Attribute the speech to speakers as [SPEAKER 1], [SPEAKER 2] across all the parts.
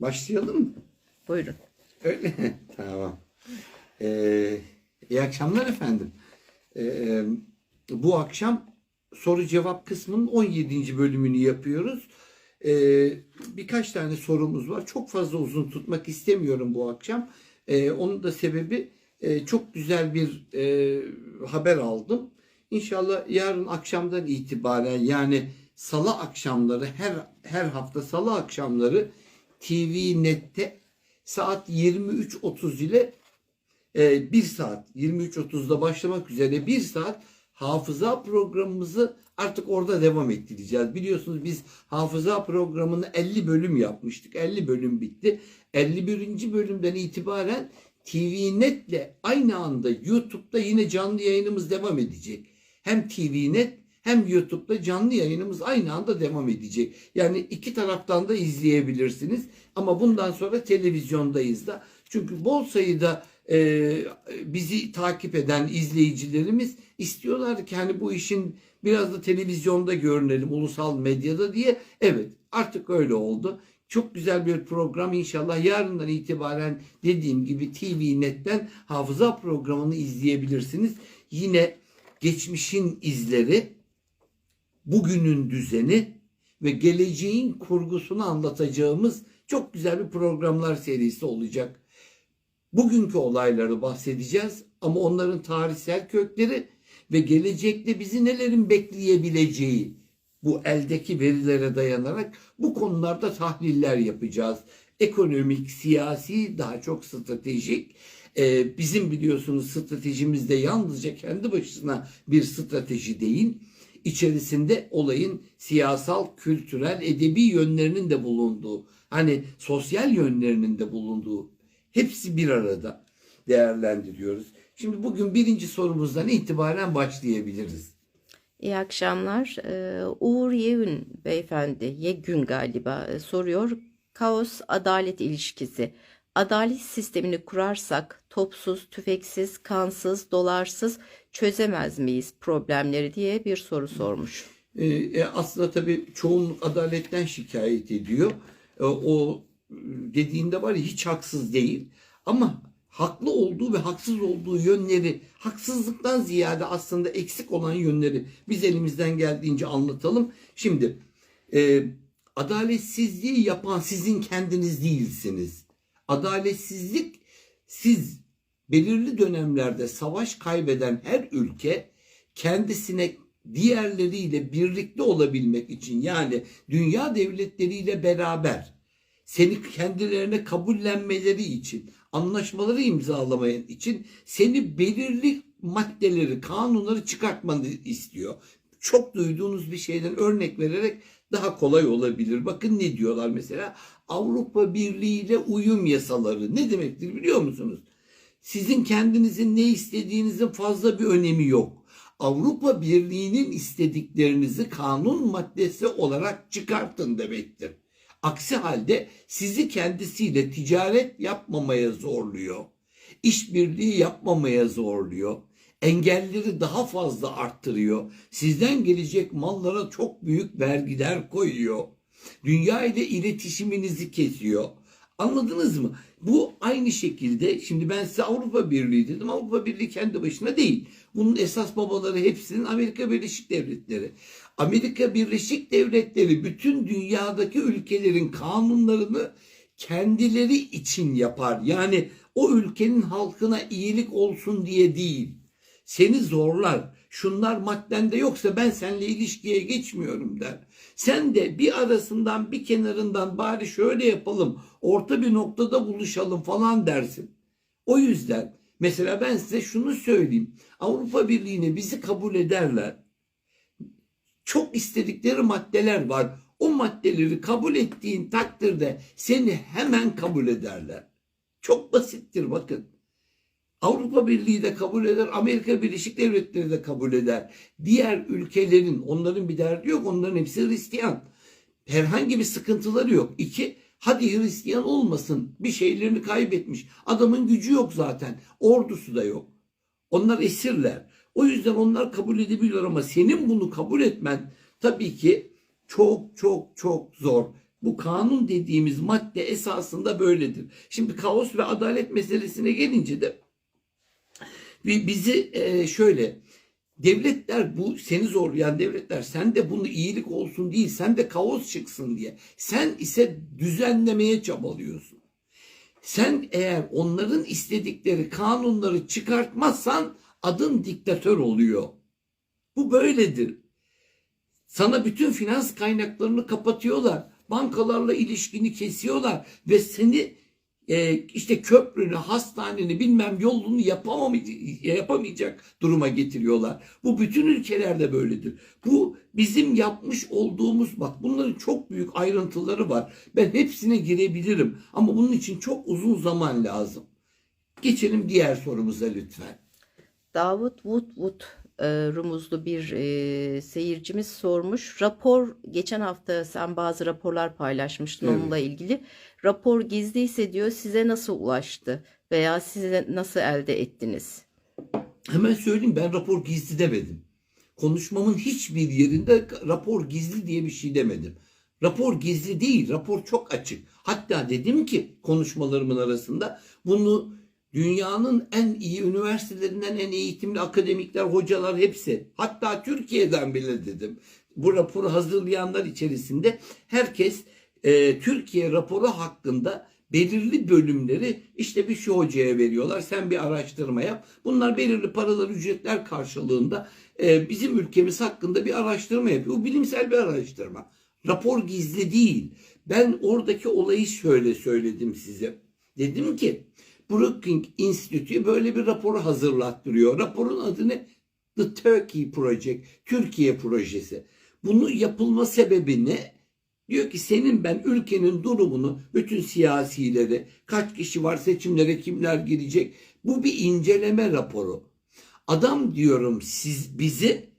[SPEAKER 1] Başlayalım mı?
[SPEAKER 2] Buyurun.
[SPEAKER 1] Öyle. tamam. Ee, iyi akşamlar efendim. Ee, bu akşam soru cevap kısmının 17. bölümünü yapıyoruz. Ee, birkaç tane sorumuz var. Çok fazla uzun tutmak istemiyorum bu akşam. Ee, onun da sebebi e, çok güzel bir e, haber aldım. İnşallah yarın akşamdan itibaren yani salı akşamları her her hafta salı akşamları TV Net'te saat 23.30 ile e, 1 saat 23.30'da başlamak üzere 1 saat hafıza programımızı artık orada devam ettireceğiz. Biliyorsunuz biz hafıza programını 50 bölüm yapmıştık. 50 bölüm bitti. 51. bölümden itibaren TV Net'le aynı anda YouTube'da yine canlı yayınımız devam edecek. Hem TV Net hem YouTube'da canlı yayınımız aynı anda devam edecek. Yani iki taraftan da izleyebilirsiniz. Ama bundan sonra televizyondayız da. Çünkü bol sayıda e, bizi takip eden izleyicilerimiz istiyorlar ki hani bu işin biraz da televizyonda görünelim, ulusal medyada diye. Evet artık öyle oldu. Çok güzel bir program inşallah yarından itibaren dediğim gibi TV Net'ten hafıza programını izleyebilirsiniz. Yine geçmişin izleri, bugünün düzeni ve geleceğin kurgusunu anlatacağımız çok güzel bir programlar serisi olacak. Bugünkü olayları bahsedeceğiz ama onların tarihsel kökleri ve gelecekte bizi nelerin bekleyebileceği bu eldeki verilere dayanarak bu konularda tahliller yapacağız. Ekonomik, siyasi, daha çok stratejik. Ee, bizim biliyorsunuz stratejimizde yalnızca kendi başına bir strateji değil, içerisinde olayın siyasal, kültürel, edebi yönlerinin de bulunduğu, hani sosyal yönlerinin de bulunduğu hepsi bir arada değerlendiriyoruz. Şimdi bugün birinci sorumuzdan itibaren başlayabiliriz.
[SPEAKER 2] İyi akşamlar. Ee, Uğur Yevün beyefendi, Yegün galiba e, soruyor. Kaos adalet ilişkisi. Adalet sistemini kurarsak topsuz, tüfeksiz, kansız, dolarsız çözemez miyiz problemleri diye bir soru sormuş.
[SPEAKER 1] Ee, e, aslında tabii çoğunluk adaletten şikayet ediyor. E, o dediğinde var ya hiç haksız değil. Ama haklı olduğu ve haksız olduğu yönleri, haksızlıktan ziyade aslında eksik olan yönleri biz elimizden geldiğince anlatalım. Şimdi e, adaletsizliği yapan sizin kendiniz değilsiniz. Adaletsizlik siz belirli dönemlerde savaş kaybeden her ülke kendisine diğerleriyle birlikte olabilmek için yani dünya devletleriyle beraber seni kendilerine kabullenmeleri için, anlaşmaları imzalamaya için seni belirli maddeleri, kanunları çıkartmanı istiyor. Çok duyduğunuz bir şeyden örnek vererek daha kolay olabilir. Bakın ne diyorlar mesela Avrupa Birliği ile uyum yasaları ne demektir biliyor musunuz? Sizin kendinizin ne istediğinizin fazla bir önemi yok. Avrupa Birliği'nin istediklerinizi kanun maddesi olarak çıkartın demektir. Aksi halde sizi kendisiyle ticaret yapmamaya zorluyor. İşbirliği yapmamaya zorluyor. Engelleri daha fazla arttırıyor. Sizden gelecek mallara çok büyük vergiler koyuyor. Dünya ile iletişiminizi kesiyor. Anladınız mı? Bu aynı şekilde şimdi ben size Avrupa Birliği dedim. Avrupa Birliği kendi başına değil. Bunun esas babaları hepsinin Amerika Birleşik Devletleri. Amerika Birleşik Devletleri bütün dünyadaki ülkelerin kanunlarını kendileri için yapar. Yani o ülkenin halkına iyilik olsun diye değil. Seni zorlar. Şunlar maddende yoksa ben seninle ilişkiye geçmiyorum der. Sen de bir arasından bir kenarından bari şöyle yapalım, orta bir noktada buluşalım falan dersin. O yüzden mesela ben size şunu söyleyeyim. Avrupa Birliği'ne bizi kabul ederler. Çok istedikleri maddeler var. O maddeleri kabul ettiğin takdirde seni hemen kabul ederler. Çok basittir bakın. Avrupa Birliği de kabul eder, Amerika Birleşik Devletleri de kabul eder. Diğer ülkelerin, onların bir derdi yok, onların hepsi Hristiyan. Herhangi bir sıkıntıları yok. İki, hadi Hristiyan olmasın, bir şeylerini kaybetmiş. Adamın gücü yok zaten, ordusu da yok. Onlar esirler. O yüzden onlar kabul edebiliyor ama senin bunu kabul etmen tabii ki çok çok çok zor. Bu kanun dediğimiz madde esasında böyledir. Şimdi kaos ve adalet meselesine gelince de bi- bizi e, şöyle devletler bu seni zorlayan devletler sen de bunu iyilik olsun değil sen de kaos çıksın diye. Sen ise düzenlemeye çabalıyorsun. Sen eğer onların istedikleri kanunları çıkartmazsan adın diktatör oluyor. Bu böyledir. Sana bütün finans kaynaklarını kapatıyorlar. Bankalarla ilişkini kesiyorlar ve seni e, işte köprünü, hastaneni, bilmem yolunu yapamamayacak, yapamayacak duruma getiriyorlar. Bu bütün ülkelerde böyledir. Bu bizim yapmış olduğumuz bak bunların çok büyük ayrıntıları var. Ben hepsine girebilirim ama bunun için çok uzun zaman lazım. Geçelim diğer sorumuza lütfen.
[SPEAKER 2] Davut Woodwood rumuzlu bir e, seyircimiz sormuş. Rapor geçen hafta sen bazı raporlar paylaşmıştın
[SPEAKER 1] Evet.
[SPEAKER 2] onunla ilgili. Rapor gizliyse diyor size nasıl ulaştı veya size nasıl elde ettiniz?
[SPEAKER 1] Hemen söyleyeyim ben rapor gizli demedim. Konuşmamın hiçbir yerinde rapor gizli diye bir şey demedim. Rapor gizli değil, rapor çok açık. Hatta dedim ki konuşmalarımın arasında bunu dünyanın en iyi üniversitelerinden en eğitimli akademikler, hocalar hepsi. Hatta Türkiye'den bile dedim. Bu raporu hazırlayanlar içerisinde herkes e, Türkiye raporu hakkında belirli bölümleri işte bir şu hocaya veriyorlar. Sen bir araştırma yap. Bunlar belirli paralar, ücretler karşılığında e, bizim ülkemiz hakkında bir araştırma yapıyor. Bu bilimsel bir araştırma. Rapor gizli değil. Ben oradaki olayı şöyle söyledim size. Dedim ki Brookings Institute böyle bir raporu hazırlattırıyor. Raporun adı ne? The Turkey Project. Türkiye projesi. Bunun yapılma sebebi ne? Diyor ki senin ben ülkenin durumunu, bütün siyasileri, kaç kişi var seçimlere kimler girecek? Bu bir inceleme raporu. Adam diyorum siz bizi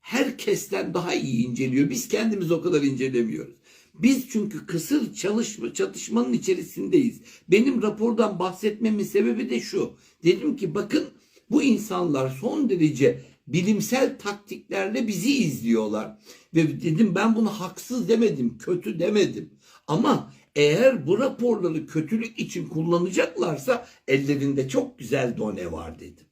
[SPEAKER 1] herkesten daha iyi inceliyor. Biz kendimiz o kadar incelemiyoruz. Biz çünkü kısır çalışma, çatışmanın içerisindeyiz. Benim rapordan bahsetmemin sebebi de şu. Dedim ki bakın bu insanlar son derece bilimsel taktiklerle bizi izliyorlar. Ve dedim ben bunu haksız demedim, kötü demedim. Ama eğer bu raporları kötülük için kullanacaklarsa ellerinde çok güzel done var dedim.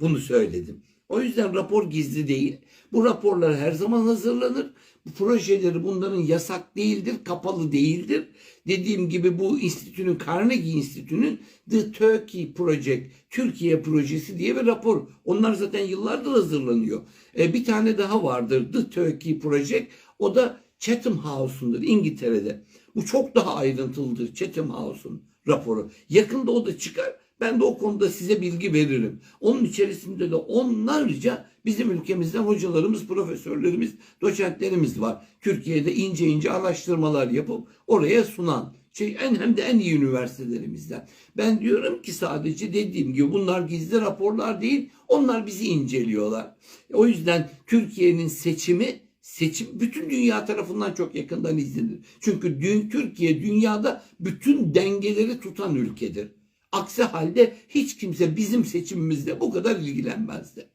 [SPEAKER 1] Bunu söyledim. O yüzden rapor gizli değil. Bu raporlar her zaman hazırlanır. Projeleri bunların yasak değildir, kapalı değildir. Dediğim gibi bu enstitünün, Carnegie Enstitü'nün The Turkey Project, Türkiye projesi diye bir rapor. Onlar zaten yıllardır hazırlanıyor. E, bir tane daha vardır The Turkey Project. O da Chatham House'undur İngiltere'de. Bu çok daha ayrıntılıdır Chatham House'un raporu. Yakında o da çıkar. Ben de o konuda size bilgi veririm. Onun içerisinde de onlarca bizim ülkemizden hocalarımız, profesörlerimiz, doçentlerimiz var. Türkiye'de ince ince araştırmalar yapıp oraya sunan şey en hem de en iyi üniversitelerimizden. Ben diyorum ki sadece dediğim gibi bunlar gizli raporlar değil. Onlar bizi inceliyorlar. O yüzden Türkiye'nin seçimi seçim bütün dünya tarafından çok yakından izlenir. Çünkü dün, Türkiye dünyada bütün dengeleri tutan ülkedir. Aksi halde hiç kimse bizim seçimimizle bu kadar ilgilenmezdi.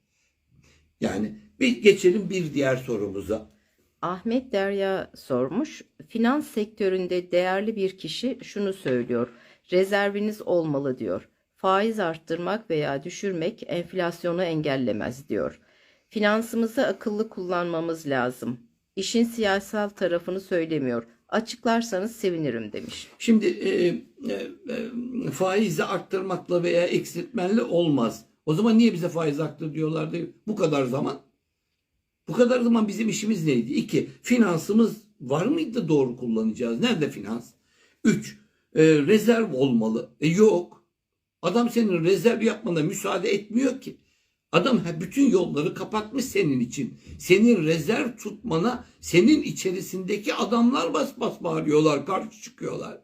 [SPEAKER 1] Yani bir geçelim bir diğer sorumuza.
[SPEAKER 2] Ahmet Derya sormuş. Finans sektöründe değerli bir kişi şunu söylüyor. Rezerviniz olmalı diyor. Faiz arttırmak veya düşürmek enflasyonu engellemez diyor. Finansımızı akıllı kullanmamız lazım. İşin siyasal tarafını söylemiyor. Açıklarsanız sevinirim demiş.
[SPEAKER 1] Şimdi e, e, e, faizi arttırmakla veya eksiltmenle olmaz. O zaman niye bize faiz arttır diyorlardı bu kadar zaman? Bu kadar zaman bizim işimiz neydi? İki, finansımız var mıydı doğru kullanacağız? Nerede finans? Üç, e, rezerv olmalı. E, yok. Adam senin rezerv yapmana müsaade etmiyor ki. Adam bütün yolları kapatmış senin için. Senin rezerv tutmana senin içerisindeki adamlar bas bas bağırıyorlar, karşı çıkıyorlar.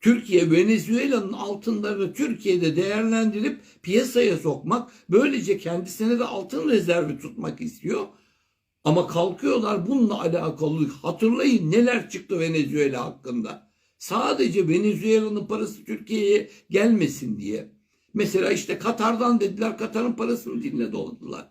[SPEAKER 1] Türkiye Venezuela'nın altınlarını Türkiye'de değerlendirip piyasaya sokmak, böylece kendisine de altın rezervi tutmak istiyor. Ama kalkıyorlar bununla alakalı hatırlayın neler çıktı Venezuela hakkında. Sadece Venezuela'nın parası Türkiye'ye gelmesin diye. Mesela işte Katar'dan dediler Katar'ın parasını diline doladılar.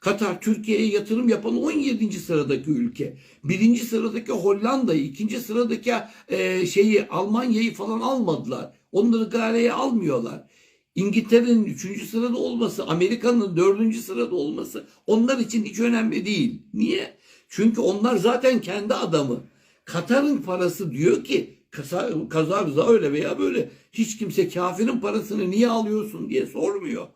[SPEAKER 1] Katar Türkiye'ye yatırım yapan 17. sıradaki ülke. Birinci sıradaki Hollanda'yı, ikinci sıradaki e, şeyi Almanya'yı falan almadılar. Onları galeye almıyorlar. İngiltere'nin üçüncü sırada olması, Amerika'nın dördüncü sırada olması onlar için hiç önemli değil. Niye? Çünkü onlar zaten kendi adamı. Katar'ın parası diyor ki kaza, kaza öyle veya böyle hiç kimse kafirin parasını niye alıyorsun diye sormuyor.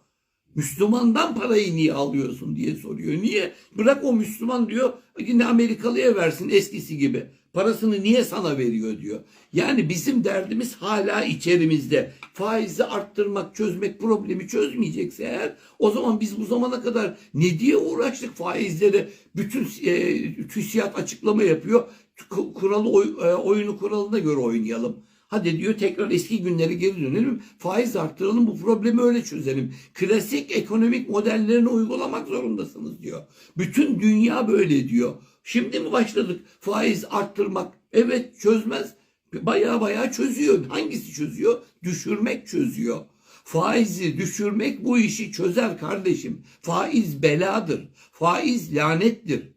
[SPEAKER 1] Müslümandan parayı niye alıyorsun diye soruyor. Niye? Bırak o Müslüman diyor yine Amerikalıya versin eskisi gibi. Parasını niye sana veriyor diyor. Yani bizim derdimiz hala içerimizde. Faizi arttırmak, çözmek problemi çözmeyecekse eğer o zaman biz bu zamana kadar ne diye uğraştık faizleri bütün e, TÜSİAD açıklama yapıyor. Ku- Kuralı e, oyunu kuralına göre oynayalım. Hadi diyor tekrar eski günlere geri dönelim. Faiz arttıralım bu problemi öyle çözelim. Klasik ekonomik modellerini uygulamak zorundasınız diyor. Bütün dünya böyle diyor. Şimdi mi başladık faiz arttırmak? Evet çözmez. Baya baya çözüyor. Hangisi çözüyor? Düşürmek çözüyor. Faizi düşürmek bu işi çözer kardeşim. Faiz beladır. Faiz lanettir.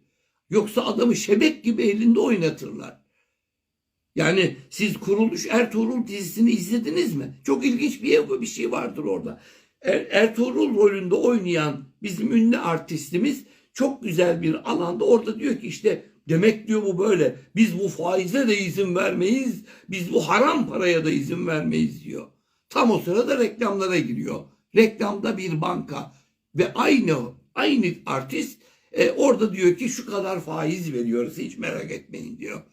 [SPEAKER 1] Yoksa adamı şebek gibi elinde oynatırlar. Yani siz Kuruluş Ertuğrul dizisini izlediniz mi? Çok ilginç bir, bir şey vardır orada. Er, Ertuğrul rolünde oynayan bizim ünlü artistimiz çok güzel bir alanda orada diyor ki işte demek diyor bu böyle. Biz bu faize de izin vermeyiz. Biz bu haram paraya da izin vermeyiz diyor. Tam o sırada reklamlara giriyor. Reklamda bir banka ve aynı aynı artist e, orada diyor ki şu kadar faiz veriyoruz hiç merak etmeyin diyor.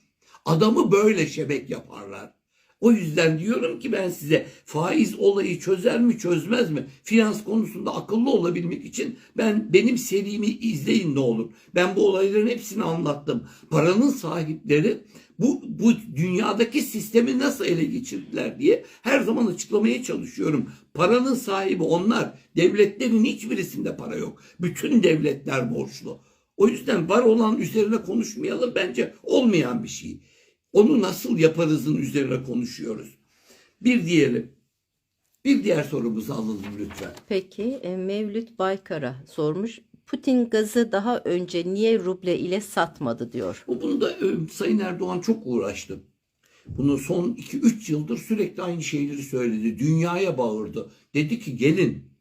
[SPEAKER 1] Adamı böyle şebek yaparlar. O yüzden diyorum ki ben size faiz olayı çözer mi çözmez mi? Finans konusunda akıllı olabilmek için ben benim serimi izleyin ne olur. Ben bu olayların hepsini anlattım. Paranın sahipleri bu, bu dünyadaki sistemi nasıl ele geçirdiler diye her zaman açıklamaya çalışıyorum. Paranın sahibi onlar. Devletlerin hiçbirisinde para yok. Bütün devletler borçlu. O yüzden var olan üzerine konuşmayalım bence olmayan bir şey. Onu nasıl yaparızın üzerine konuşuyoruz. Bir diğeri. Bir diğer sorumuzu alalım lütfen.
[SPEAKER 2] Peki e, Mevlüt Baykara sormuş. Putin gazı daha önce niye ruble ile satmadı diyor.
[SPEAKER 1] Bu Bunu da e, Sayın Erdoğan çok uğraştı. Bunu son 2-3 yıldır sürekli aynı şeyleri söyledi. Dünyaya bağırdı. Dedi ki gelin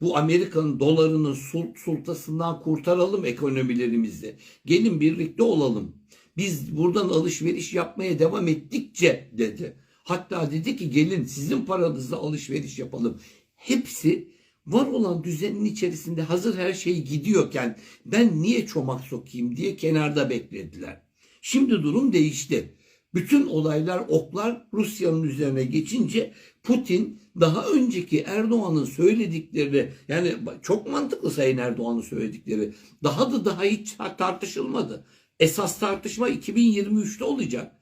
[SPEAKER 1] bu Amerika'nın dolarının sul- sultasından kurtaralım ekonomilerimizi. Gelin birlikte olalım. Biz buradan alışveriş yapmaya devam ettikçe dedi. Hatta dedi ki gelin sizin paranızla alışveriş yapalım. Hepsi var olan düzenin içerisinde hazır her şey gidiyorken ben niye çomak sokayım diye kenarda beklediler. Şimdi durum değişti. Bütün olaylar oklar Rusya'nın üzerine geçince Putin daha önceki Erdoğan'ın söyledikleri yani çok mantıklı Sayın Erdoğan'ın söyledikleri daha da daha hiç tartışılmadı. Esas tartışma 2023'te olacak.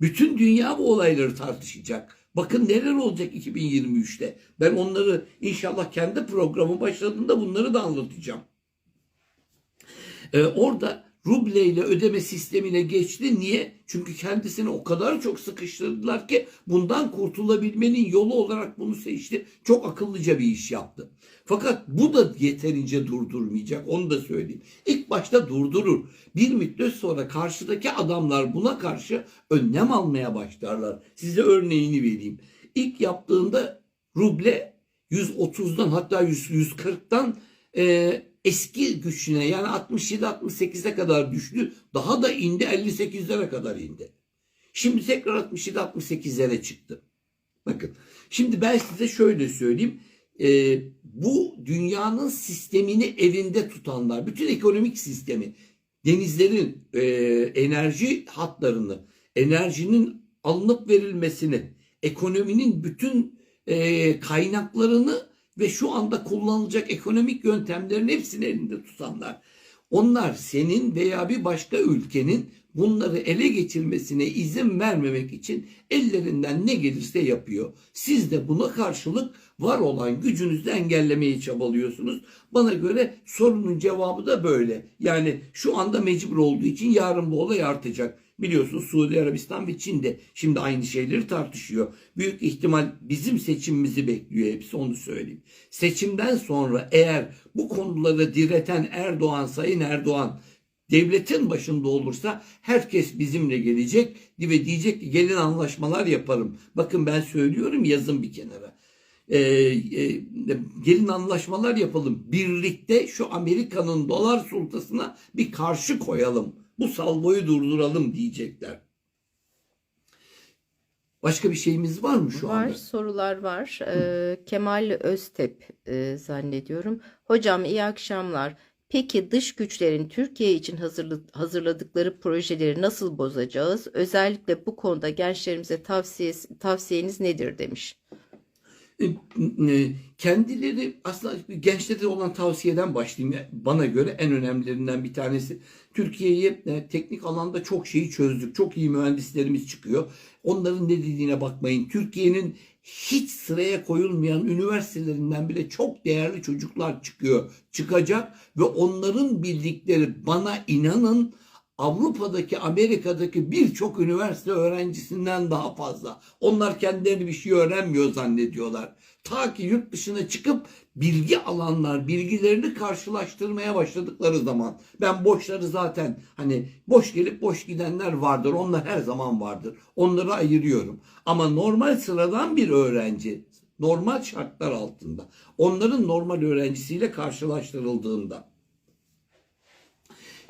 [SPEAKER 1] Bütün dünya bu olayları tartışacak. Bakın neler olacak 2023'te. Ben onları inşallah kendi programı başladığında bunları da anlatacağım. Ee, orada ruble ile ödeme sistemine geçti. Niye? Çünkü kendisini o kadar çok sıkıştırdılar ki bundan kurtulabilmenin yolu olarak bunu seçti. Çok akıllıca bir iş yaptı. Fakat bu da yeterince durdurmayacak. Onu da söyleyeyim. İlk başta durdurur. Bir müddet sonra karşıdaki adamlar buna karşı önlem almaya başlarlar. Size örneğini vereyim. İlk yaptığında ruble 130'dan hatta 100, 140'tan e, eski güçüne yani 67-68'e kadar düştü. Daha da indi 58'lere kadar indi. Şimdi tekrar 67-68'lere çıktı. Bakın şimdi ben size şöyle söyleyeyim. Ee, bu dünyanın sistemini elinde tutanlar, bütün ekonomik sistemi, denizlerin e, enerji hatlarını, enerjinin alınıp verilmesini, ekonominin bütün e, kaynaklarını ve şu anda kullanılacak ekonomik yöntemlerin hepsini elinde tutanlar. Onlar senin veya bir başka ülkenin bunları ele geçirmesine izin vermemek için ellerinden ne gelirse yapıyor. Siz de buna karşılık var olan gücünüzü engellemeye çabalıyorsunuz. Bana göre sorunun cevabı da böyle. Yani şu anda mecbur olduğu için yarın bu olay artacak. Biliyorsunuz Suudi Arabistan ve Çin de şimdi aynı şeyleri tartışıyor. Büyük ihtimal bizim seçimimizi bekliyor hepsi onu söyleyeyim. Seçimden sonra eğer bu konuları direten Erdoğan, Sayın Erdoğan devletin başında olursa herkes bizimle gelecek ve diyecek ki gelin anlaşmalar yaparım. Bakın ben söylüyorum yazın bir kenara. Ee, e, gelin anlaşmalar yapalım. Birlikte şu Amerika'nın dolar sultasına bir karşı koyalım. Bu salvoyu durduralım diyecekler. Başka bir şeyimiz var mı şu
[SPEAKER 2] Var,
[SPEAKER 1] anda?
[SPEAKER 2] sorular var. Ee, Kemal Öztep e, zannediyorum. Hocam iyi akşamlar. Peki dış güçlerin Türkiye için hazırladıkları projeleri nasıl bozacağız? Özellikle bu konuda gençlerimize tavsiye, tavsiyeniz nedir demiş.
[SPEAKER 1] E, e, kendileri aslında gençlere olan tavsiyeden başlayayım. Bana göre en önemlilerinden bir tanesi. Türkiye'yi e, teknik alanda çok şeyi çözdük. Çok iyi mühendislerimiz çıkıyor. Onların ne dediğine bakmayın. Türkiye'nin hiç sıraya koyulmayan üniversitelerinden bile çok değerli çocuklar çıkıyor. Çıkacak ve onların bildikleri bana inanın Avrupa'daki, Amerika'daki birçok üniversite öğrencisinden daha fazla. Onlar kendileri bir şey öğrenmiyor zannediyorlar. Ta ki yurt dışına çıkıp bilgi alanlar, bilgilerini karşılaştırmaya başladıkları zaman. Ben boşları zaten hani boş gelip boş gidenler vardır. Onlar her zaman vardır. Onları ayırıyorum. Ama normal sıradan bir öğrenci, normal şartlar altında, onların normal öğrencisiyle karşılaştırıldığında.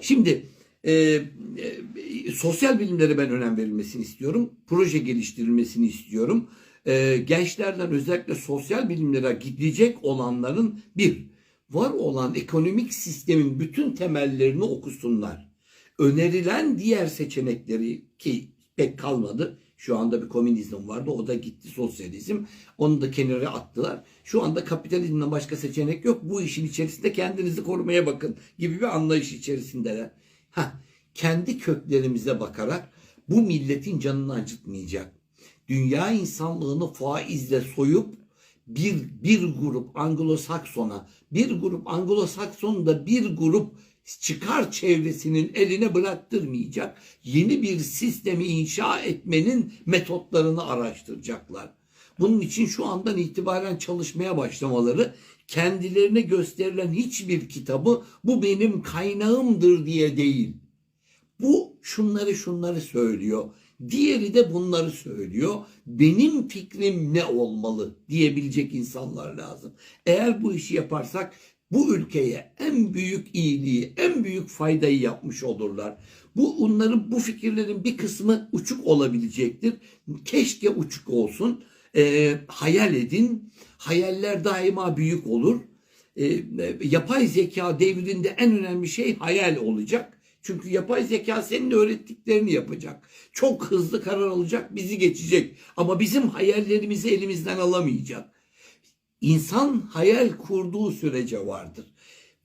[SPEAKER 1] Şimdi e, e, sosyal bilimlere ben önem verilmesini istiyorum. Proje geliştirilmesini istiyorum. E, gençlerden özellikle sosyal bilimlere gidecek olanların bir, var olan ekonomik sistemin bütün temellerini okusunlar. Önerilen diğer seçenekleri ki pek kalmadı. Şu anda bir komünizm vardı. O da gitti sosyalizm. Onu da kenara attılar. Şu anda kapitalizmden başka seçenek yok. Bu işin içerisinde kendinizi korumaya bakın gibi bir anlayış içerisindeler. Ha, kendi köklerimize bakarak bu milletin canını acıtmayacak. Dünya insanlığını faizle soyup bir bir grup Anglo-Sakson'a, bir grup Anglo-Sakson da bir grup çıkar çevresinin eline bıraktırmayacak. Yeni bir sistemi inşa etmenin metotlarını araştıracaklar. Bunun için şu andan itibaren çalışmaya başlamaları kendilerine gösterilen hiçbir kitabı bu benim kaynağımdır diye değil. Bu şunları şunları söylüyor. Diğeri de bunları söylüyor. Benim fikrim ne olmalı diyebilecek insanlar lazım. Eğer bu işi yaparsak bu ülkeye en büyük iyiliği, en büyük faydayı yapmış olurlar. Bu onların bu fikirlerin bir kısmı uçuk olabilecektir. Keşke uçuk olsun. Ee, hayal edin. Hayaller daima büyük olur. Ee, yapay zeka devrinde en önemli şey hayal olacak. Çünkü yapay zeka senin öğrettiklerini yapacak. Çok hızlı karar alacak, bizi geçecek. Ama bizim hayallerimizi elimizden alamayacak. İnsan hayal kurduğu sürece vardır.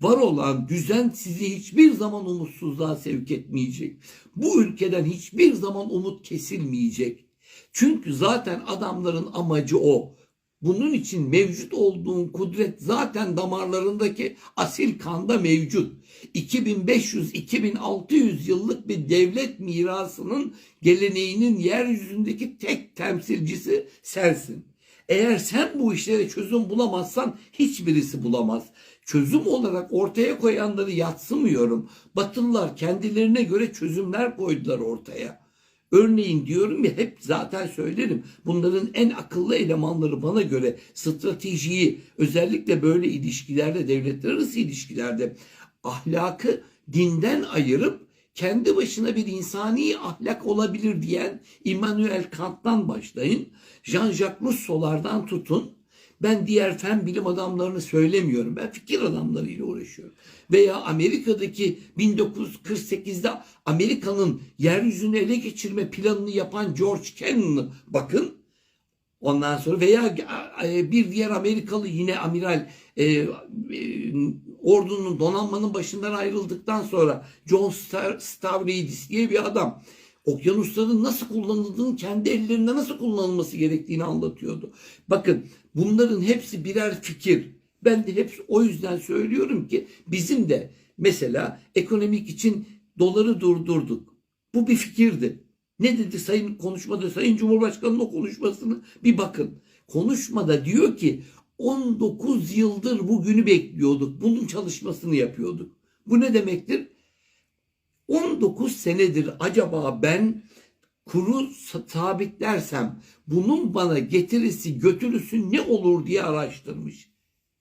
[SPEAKER 1] Var olan düzen sizi hiçbir zaman umutsuzluğa sevk etmeyecek. Bu ülkeden hiçbir zaman umut kesilmeyecek. Çünkü zaten adamların amacı o. Bunun için mevcut olduğun kudret zaten damarlarındaki asil kanda mevcut. 2500-2600 yıllık bir devlet mirasının geleneğinin yeryüzündeki tek temsilcisi sensin. Eğer sen bu işlere çözüm bulamazsan hiçbirisi bulamaz. Çözüm olarak ortaya koyanları yatsımıyorum. Batılılar kendilerine göre çözümler koydular ortaya. Örneğin diyorum ya hep zaten söylerim. Bunların en akıllı elemanları bana göre stratejiyi özellikle böyle ilişkilerde devletler arası ilişkilerde ahlakı dinden ayırıp kendi başına bir insani ahlak olabilir diyen Immanuel Kant'tan başlayın. Jean-Jacques Rousseau'lardan tutun. Ben diğer fen bilim adamlarını söylemiyorum. Ben fikir adamlarıyla uğraşıyorum. Veya Amerika'daki 1948'de Amerika'nın yeryüzünü ele geçirme planını yapan George Kennan'ı bakın. Ondan sonra veya e, bir diğer Amerikalı yine amiral e, e, ordunun donanmanın başından ayrıldıktan sonra John Stavridis diye bir adam okyanusların nasıl kullanıldığını kendi ellerinde nasıl kullanılması gerektiğini anlatıyordu. Bakın bunların hepsi birer fikir. Ben de hep o yüzden söylüyorum ki bizim de mesela ekonomik için doları durdurduk. Bu bir fikirdi. Ne dedi sayın konuşmada Sayın Cumhurbaşkanı'nın o konuşmasını bir bakın. Konuşmada diyor ki 19 yıldır bugünü bekliyorduk. Bunun çalışmasını yapıyorduk. Bu ne demektir? 19 senedir acaba ben kuru sa- sabitlersem bunun bana getirisi götürüsü ne olur diye araştırmış.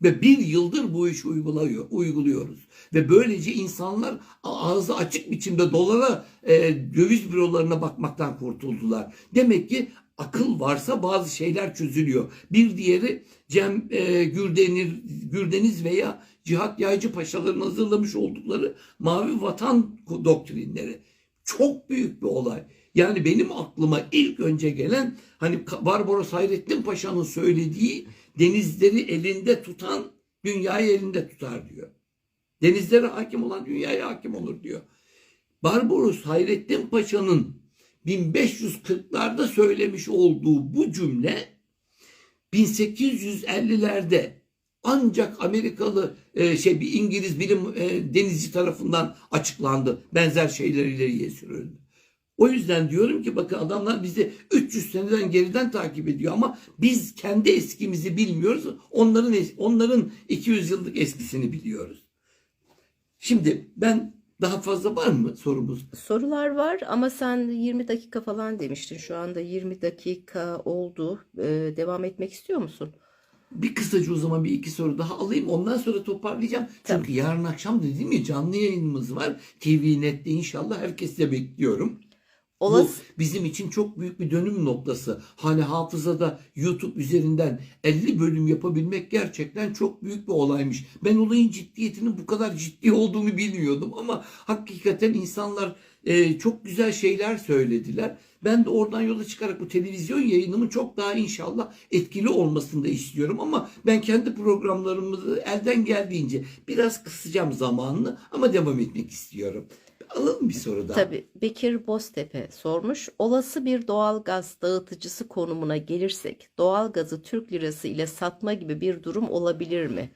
[SPEAKER 1] Ve bir yıldır bu işi uyguluyor, uyguluyoruz. Ve böylece insanlar ağzı açık biçimde dolara, e, döviz bürolarına bakmaktan kurtuldular. Demek ki akıl varsa bazı şeyler çözülüyor. Bir diğeri Cem e, Gürdenir, Gürdeniz veya Cihat Yaycı Paşaların hazırlamış oldukları Mavi Vatan doktrinleri. Çok büyük bir olay. Yani benim aklıma ilk önce gelen hani Barbaros Hayrettin Paşa'nın söylediği denizleri elinde tutan dünyayı elinde tutar diyor. Denizlere hakim olan dünyaya hakim olur diyor. Barbaros Hayrettin Paşa'nın 1540'larda söylemiş olduğu bu cümle 1850'lerde ancak Amerikalı e, şey bir İngiliz bilim e, denizci tarafından açıklandı. Benzer şeyler ileriye sürüldü. O yüzden diyorum ki bakın adamlar bizi 300 seneden geriden takip ediyor ama biz kendi eskimizi bilmiyoruz. Onların onların 200 yıllık eskisini biliyoruz. Şimdi ben daha fazla var mı sorumuz?
[SPEAKER 2] Sorular var ama sen 20 dakika falan demiştin. Şu anda 20 dakika oldu. Ee, devam etmek istiyor musun?
[SPEAKER 1] Bir kısaca o zaman bir iki soru daha alayım. Ondan sonra toparlayacağım. Çünkü yarın akşam dediğim ya canlı yayınımız var. TV Net'te inşallah herkes de bekliyorum.
[SPEAKER 2] Olası,
[SPEAKER 1] Bu bizim için çok büyük bir dönüm noktası. Hani hafızada YouTube üzerinden 50 bölüm yapabilmek gerçekten çok büyük bir olaymış. Ben olayın ciddiyetinin bu kadar ciddi olduğunu bilmiyordum ama hakikaten insanlar e, çok güzel şeyler söylediler. Ben de oradan yola çıkarak bu televizyon yayınımın çok daha inşallah etkili olmasını da istiyorum ama ben kendi programlarımızı elden geldiğince biraz kısacağım zamanını ama devam etmek istiyorum. Alalım bir soru daha.
[SPEAKER 2] Tabii Bekir Boztepe sormuş. Olası bir doğal gaz dağıtıcısı konumuna gelirsek doğal gazı Türk lirası ile satma gibi bir durum olabilir mi?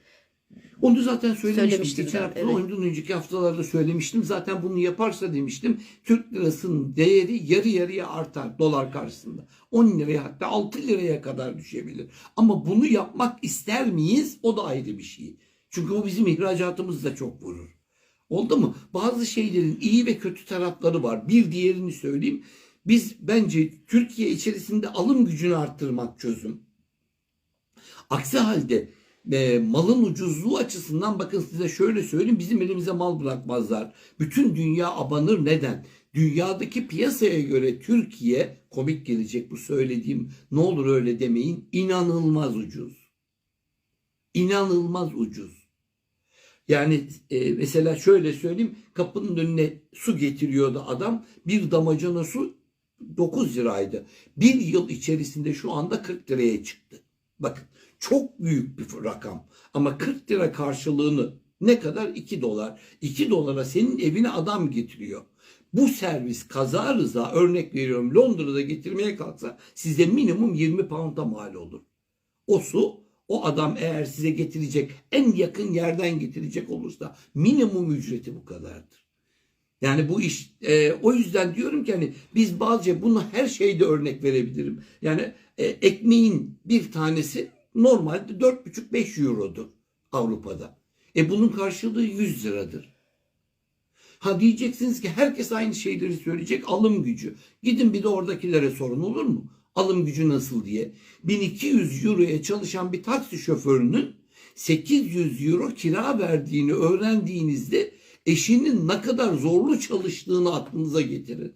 [SPEAKER 1] Onu zaten söylemiştim. Geçen hafta
[SPEAKER 2] evet.
[SPEAKER 1] ondan önceki haftalarda söylemiştim. Zaten bunu yaparsa demiştim Türk lirasının değeri yarı yarıya artar dolar karşısında. 10 liraya hatta 6 liraya kadar düşebilir. Ama bunu yapmak ister miyiz? O da ayrı bir şey. Çünkü bu bizim ihracatımızı da çok vurur. Oldu mu? Bazı şeylerin iyi ve kötü tarafları var. Bir diğerini söyleyeyim. Biz bence Türkiye içerisinde alım gücünü arttırmak çözüm. Aksi halde e, malın ucuzluğu açısından bakın size şöyle söyleyeyim bizim elimize mal bırakmazlar. Bütün dünya abanır neden? Dünyadaki piyasaya göre Türkiye komik gelecek bu söylediğim ne olur öyle demeyin inanılmaz ucuz. İnanılmaz ucuz. Yani e, mesela şöyle söyleyeyim kapının önüne su getiriyordu adam bir damacana su 9 liraydı. Bir yıl içerisinde şu anda 40 liraya çıktı. Bakın çok büyük bir rakam. Ama 40 lira karşılığını ne kadar? 2 dolar. 2 dolara senin evine adam getiriyor. Bu servis kaza rıza örnek veriyorum Londra'da getirmeye kalksa size minimum 20 pound'a mal olur. O su o adam eğer size getirecek en yakın yerden getirecek olursa minimum ücreti bu kadardır. Yani bu iş e, o yüzden diyorum ki hani biz bazı bunu her şeyde örnek verebilirim. Yani e, ekmeğin bir tanesi normalde 4,5-5 eurodur Avrupa'da. E bunun karşılığı 100 liradır. Ha diyeceksiniz ki herkes aynı şeyleri söyleyecek alım gücü. Gidin bir de oradakilere sorun olur mu? Alım gücü nasıl diye. 1200 euroya çalışan bir taksi şoförünün 800 euro kira verdiğini öğrendiğinizde eşinin ne kadar zorlu çalıştığını aklınıza getirin.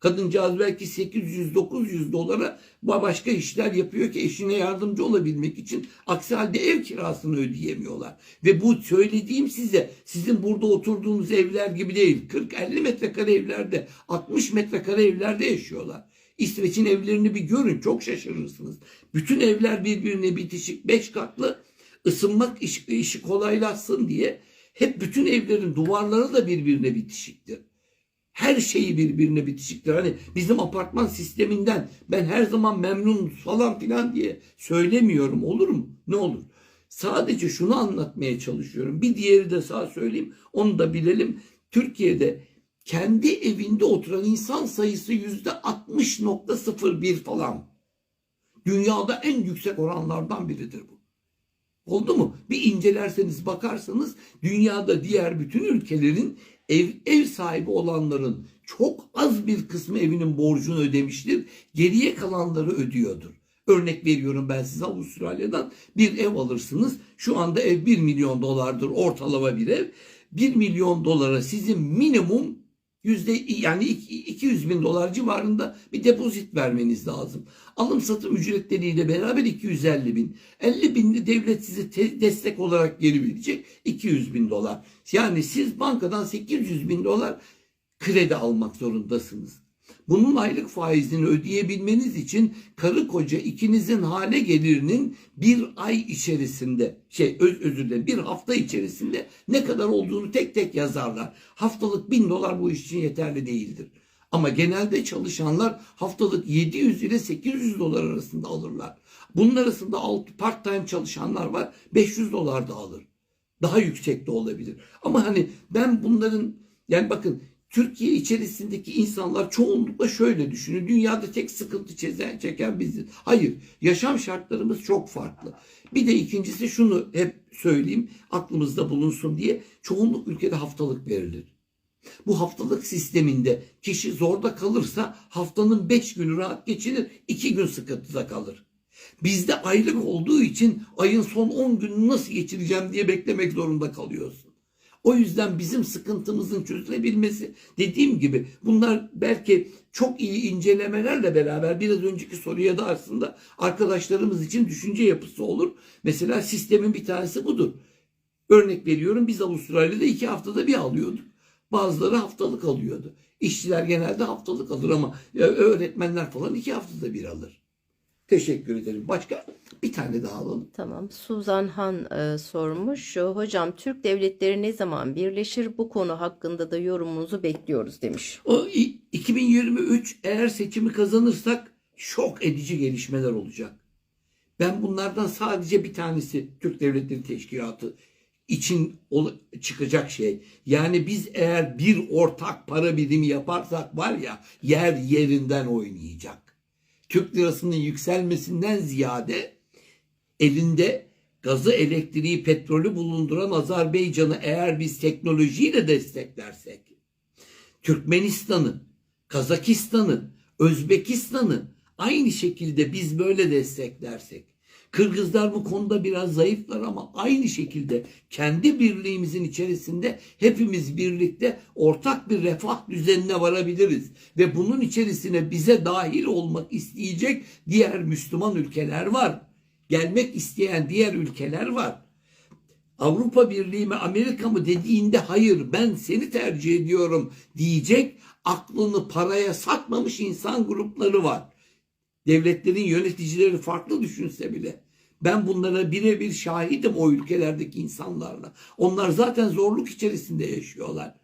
[SPEAKER 1] Kadıncağız belki 800-900 dolara başka işler yapıyor ki eşine yardımcı olabilmek için. Aksi halde ev kirasını ödeyemiyorlar. Ve bu söylediğim size sizin burada oturduğunuz evler gibi değil. 40-50 metrekare evlerde 60 metrekare evlerde yaşıyorlar. İsveç'in evlerini bir görün çok şaşırırsınız. Bütün evler birbirine bitişik 5 katlı ısınmak iş- işi kolaylaşsın diye hep bütün evlerin duvarları da birbirine bitişiktir. Her şeyi birbirine bitişiktir. Hani bizim apartman sisteminden ben her zaman memnun falan filan diye söylemiyorum olur mu? Ne olur? Sadece şunu anlatmaya çalışıyorum. Bir diğeri de sağ söyleyeyim. Onu da bilelim. Türkiye'de kendi evinde oturan insan sayısı yüzde 60.01 falan. Dünyada en yüksek oranlardan biridir bu. Oldu mu? Bir incelerseniz bakarsanız dünyada diğer bütün ülkelerin ev, ev sahibi olanların çok az bir kısmı evinin borcunu ödemiştir. Geriye kalanları ödüyordur. Örnek veriyorum ben size Avustralya'dan bir ev alırsınız. Şu anda ev 1 milyon dolardır ortalama bir ev. 1 milyon dolara sizin minimum yüzde yani iki- 200 bin dolar civarında bir depozit vermeniz lazım. Alım satım ücretleriyle beraber 250 bin. 50 binli devlet size te- destek olarak geri verecek 200 bin dolar. Yani siz bankadan 800 bin dolar kredi almak zorundasınız. Bunun aylık faizini ödeyebilmeniz için karı koca ikinizin hale gelirinin bir ay içerisinde şey öz, özür dilerim bir hafta içerisinde ne kadar olduğunu tek tek yazarlar. Haftalık bin dolar bu iş için yeterli değildir. Ama genelde çalışanlar haftalık 700 ile 800 dolar arasında alırlar. Bunun arasında part time çalışanlar var 500 dolar da alır. Daha yüksek de olabilir. Ama hani ben bunların yani bakın Türkiye içerisindeki insanlar çoğunlukla şöyle düşünüyor. Dünyada tek sıkıntı çeken, çeken biziz. Hayır. Yaşam şartlarımız çok farklı. Bir de ikincisi şunu hep söyleyeyim aklımızda bulunsun diye çoğunluk ülkede haftalık verilir. Bu haftalık sisteminde kişi zorda kalırsa haftanın 5 günü rahat geçirir, 2 gün sıkıntıda kalır. Bizde aylık olduğu için ayın son 10 gününü nasıl geçireceğim diye beklemek zorunda kalıyorsun. O yüzden bizim sıkıntımızın çözülebilmesi dediğim gibi bunlar belki çok iyi incelemelerle beraber biraz önceki soruya da aslında arkadaşlarımız için düşünce yapısı olur. Mesela sistemin bir tanesi budur. Örnek veriyorum biz Avustralya'da iki haftada bir alıyorduk. Bazıları haftalık alıyordu. İşçiler genelde haftalık alır ama ya, öğretmenler falan iki haftada bir alır. Teşekkür ederim. Başka bir tane daha alalım.
[SPEAKER 2] Tamam. Suzan Han e, sormuş. Hocam Türk devletleri ne zaman birleşir? Bu konu hakkında da yorumunuzu bekliyoruz demiş.
[SPEAKER 1] O i- 2023 eğer seçimi kazanırsak şok edici gelişmeler olacak. Ben bunlardan sadece bir tanesi Türk Devletleri Teşkilatı için çıkacak şey. Yani biz eğer bir ortak para birimi yaparsak var ya yer yerinden oynayacak. Türk lirasının yükselmesinden ziyade elinde gazı, elektriği, petrolü bulunduran Azerbaycan'ı eğer biz teknolojiyle desteklersek Türkmenistan'ı, Kazakistan'ı, Özbekistan'ı aynı şekilde biz böyle desteklersek, Kırgızlar bu konuda biraz zayıflar ama aynı şekilde kendi birliğimizin içerisinde hepimiz birlikte ortak bir refah düzenine varabiliriz. Ve bunun içerisine bize dahil olmak isteyecek diğer Müslüman ülkeler var. Gelmek isteyen diğer ülkeler var. Avrupa Birliği mi Amerika mı dediğinde hayır ben seni tercih ediyorum diyecek aklını paraya satmamış insan grupları var. Devletlerin yöneticileri farklı düşünse bile. Ben bunlara birebir şahidim o ülkelerdeki insanlarla. Onlar zaten zorluk içerisinde yaşıyorlar.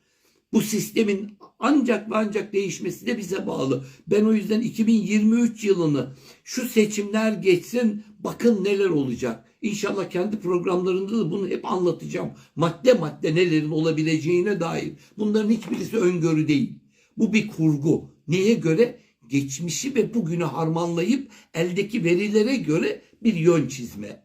[SPEAKER 1] Bu sistemin ancak ve ancak değişmesi de bize bağlı. Ben o yüzden 2023 yılını şu seçimler geçsin bakın neler olacak. İnşallah kendi programlarında da bunu hep anlatacağım. Madde madde nelerin olabileceğine dair. Bunların hiçbirisi öngörü değil. Bu bir kurgu. Neye göre? Geçmişi ve bugünü harmanlayıp eldeki verilere göre bir yön çizme.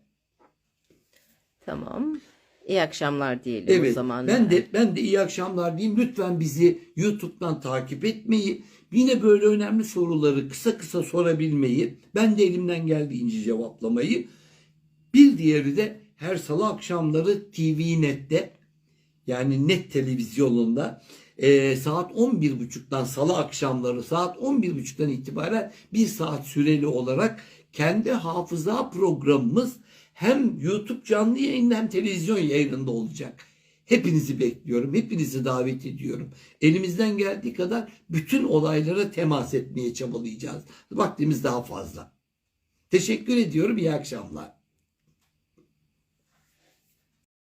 [SPEAKER 2] Tamam. İyi akşamlar diyelim o
[SPEAKER 1] Evet.
[SPEAKER 2] zaman.
[SPEAKER 1] Ben de ben de iyi akşamlar diyeyim. Lütfen bizi YouTube'dan takip etmeyi, yine böyle önemli soruları kısa kısa sorabilmeyi, ben de elimden geldiğince cevaplamayı. Bir diğeri de her salı akşamları TV Net'te yani net televizyonunda e, saat 11.30'dan salı akşamları saat 11.30'dan itibaren bir saat süreli olarak kendi hafıza programımız hem YouTube canlı yayında hem televizyon yayınında olacak. Hepinizi bekliyorum, hepinizi davet ediyorum. Elimizden geldiği kadar bütün olaylara temas etmeye çabalayacağız. Vaktimiz daha fazla. Teşekkür ediyorum, iyi akşamlar.